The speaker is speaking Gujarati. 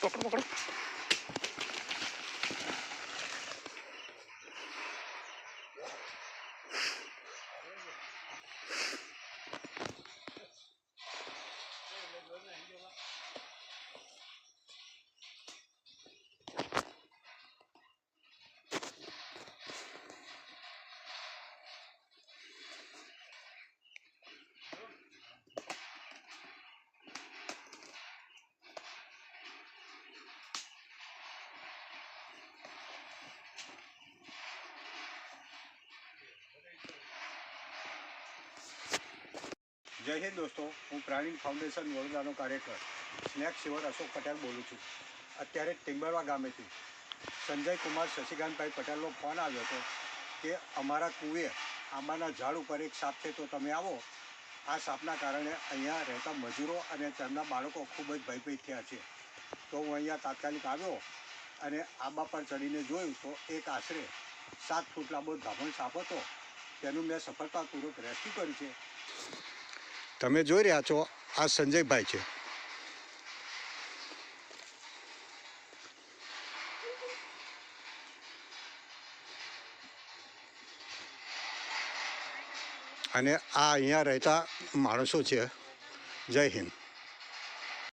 7 millones. જય હિન્દ દોસ્તો, હું પ્રાણી ફાઉન્ડેશન વડોદરાનો કાર્યકર, સ્નેક શિવર અશોક પટેલ બોલું છું. અત્યારે ટિંબરવા ગામેથી સંજય કુમાર શશિકાંતભાઈ પટેલનો ફોન આવ્યો હતો કે અમારા કુએ આંબાના ઝાડ ઉપર એક સાપ છે, તો તમે આવો. આ સાપના કારણે અહીંયા રહેતા મજૂરો અને તેમના બાળકો ખૂબ જ ભયભીત થયા છે. તો હું અહીંયા તાત્કાલિક આવ્યો અને આંબા પર ચડીને જોયું તો એક આશરે સાત ફૂટ લાંબો ધામણ સાપ હતો. તેનું મેં સફળતાપૂર્વક રેસ્ક્યુ કર્યું છે. તમે જોઈ રહ્યા છો, આ સંજયભાઈ છે. અને આ અહીંયા રહેતા માણસો છે. જય હિન્દ.